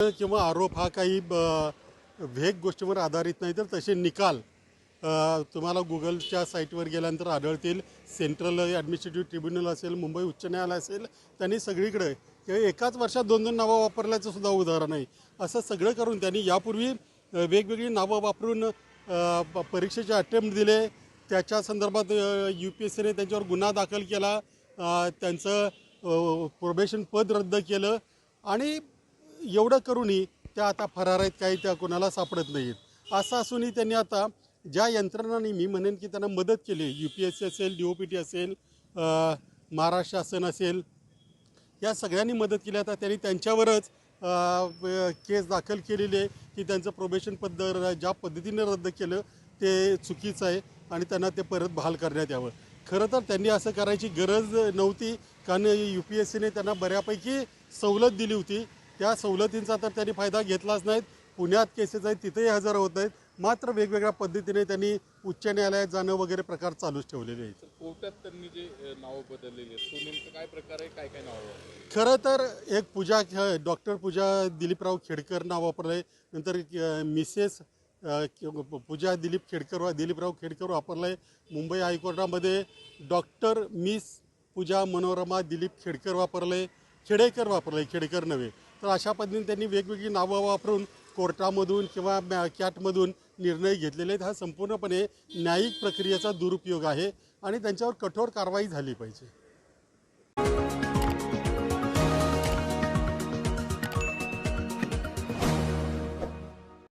किंवा आरोप हा काही ब- वेग गोष्टीवर आधारित नाही तर तसे निकाल तुम्हाला गुगलच्या साईटवर गेल्यानंतर आढळतील. सेंट्रल ॲडमिनिस्ट्रेटिव्ह ट्रिब्युनल असेल मुंबई उच्च न्यायालय असेल त्यांनी सगळीकडे किंवा एकाच वर्षात दोन दोन नावं वापरल्याचं सुद्धा उदाहरण आहे. असं सगळं करून त्यांनी यापूर्वी वेगवेगळी नावं वापरून परीक्षेचे अटेम्प्ट दिले. त्याच्या संदर्भात यू पी एस सीने त्यांच्यावर गुन्हा दाखल केला. त्यांचं प्रोबेशन पद रद्द केलं. आणि एवढं करूनही त्या आता फरार आहेत काही त्या कोणाला सापडत नाहीत. असं असूनही त्यांनी आता ज्या यंत्रणांनी मी म्हणेन की त्यांना मदत केली यू पी एस सी असेल डी ओ पी टी असेल महाराष्ट्र शासन असेल या सगळ्यांनी मदत केली. आता त्यांनी त्यांच्यावरच केस दाखल केलेली आहे की त्यांचं प्रोबेशन पद्ध ज्या पद्धतीने रद्द केलं ते चुकीचं आहे आणि त्यांना ते परत बहाल करण्यात यावं. खरं तर त्यांनी असं करायची गरज नव्हती. कारण यू पी एस सीने त्यांना बऱ्यापैकी सवलत दिली होती. त्या सवलतींचा तर त्यांनी फायदा घेतलाच नाहीत. पुण्यात केसेस आहेत तिथेही हजर होत नाहीत मात्र वेगवेगळ्या पद्धतीने त्यांनी उच्च न्यायालयात जाणं वगैरे प्रकार चालूच ठेवलेले आहेत. कोर्टात त्यांनी जे नावं बदललेली आहेत तो नेमकं काय प्रकार आहे काय काय नावं खरं तर एक पूजा डॉक्टर पूजा दिलीपराव खेडकर नाव वापरलं आहे. नंतर मिसेस पूजा दिलीप खेडकर दिलीपराव खेडकर वापरलं आहे. मुंबई हायकोर्टामध्ये डॉक्टर मिस पूजा मनोरमा दिलीप खेडकर वापरलं आहे. खेडेकर वापरलं आहे खेडेकर नव्हे. तर अशा पद्धतीने त्यांनी वेगवेगळी नावं वापरून कोर्टामधून किंवा कॅटमधून निर्णय घेतलेले आहेत. हा संपूर्णपणे न्यायिक प्रक्रियेचा दुरुपयोग आहे आणि त्यांच्यावर कठोर कारवाई झाली पाहिजे.